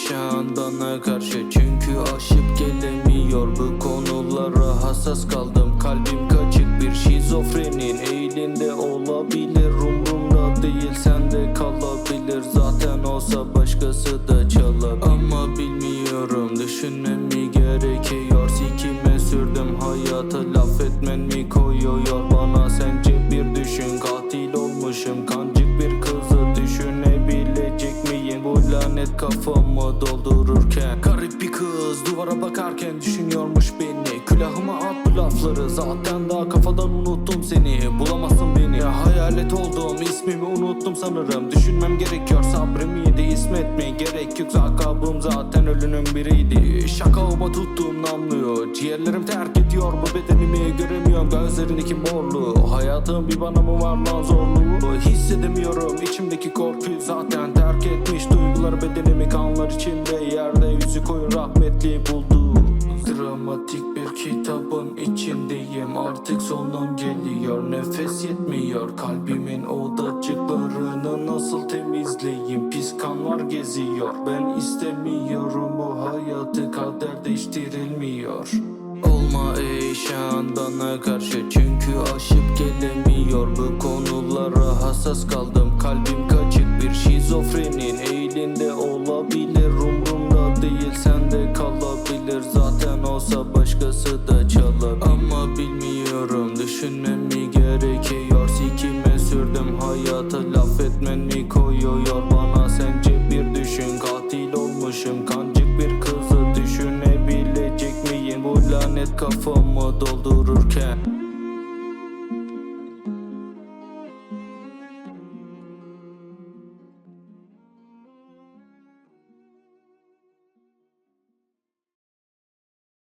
Eyşan bana karşı. Çünkü aşıp gelemiyor. Bu konulara hassas kaldım. Kalbim kaçık bir şizofrenin. Eğilinde olabilir umrumda değil. Sende kalabilir. Zaten olsa başkası da çalabilir. Ama bilmiyorum. Düşünmem mi gerekiyor Lanet kafamı doldururken. Garip bir kız duvara bakarken düşünüyormuş beni. Külahıma at bu lafları zaten daha kafadan unuttum seni. Bulamazsın beni. Ya hayalet oldum ismimi unuttum sanırım. Düşünmem gerekiyor sabrımı yedi ismet mi? Gerek yok Zakabım zaten ölünün biriydi. Şakağıma tuttuğum namluyor Ciğerlerim terk ediyor bu bedenimi göremiyorum Gözlerindeki morluğu Hayatım bir bana mı var lan zorluğu? Hissedemiyorum içimdeki korkuyu zaten terk etmiş. Duygular bedenimi kanlar içinde Yerde yüzü koyun rahmetli buldu Dramatik bir kitabın içindeyim Artık sonum geliyor. Nefes yetmiyor Kalbimin odacıklarını nasıl temizleyeyim Pis kanlar geziyor. Ben istemiyorum. Bu hayatı Kader değiştirilmiyor. Olma eyşan bana karşı. Çünkü aşıp gelemiyor. Bu konulara hassas kaldım. Kalbim kaçık bir şizofrenin. Eğilinde olabilir. Umrumda değil. Sende kalabilir. Zaten olsa başkası da çalabilir. Ama bilmiyorum. Düşünmem mi gerekiyor? Sikime sürdüm. Hayatı laf etmen mi koyuyor. Bana sence bir düşün katil olmuşum. Kancık bir kızı düşünebilecek miyim? Bu lanet kafamı doldururken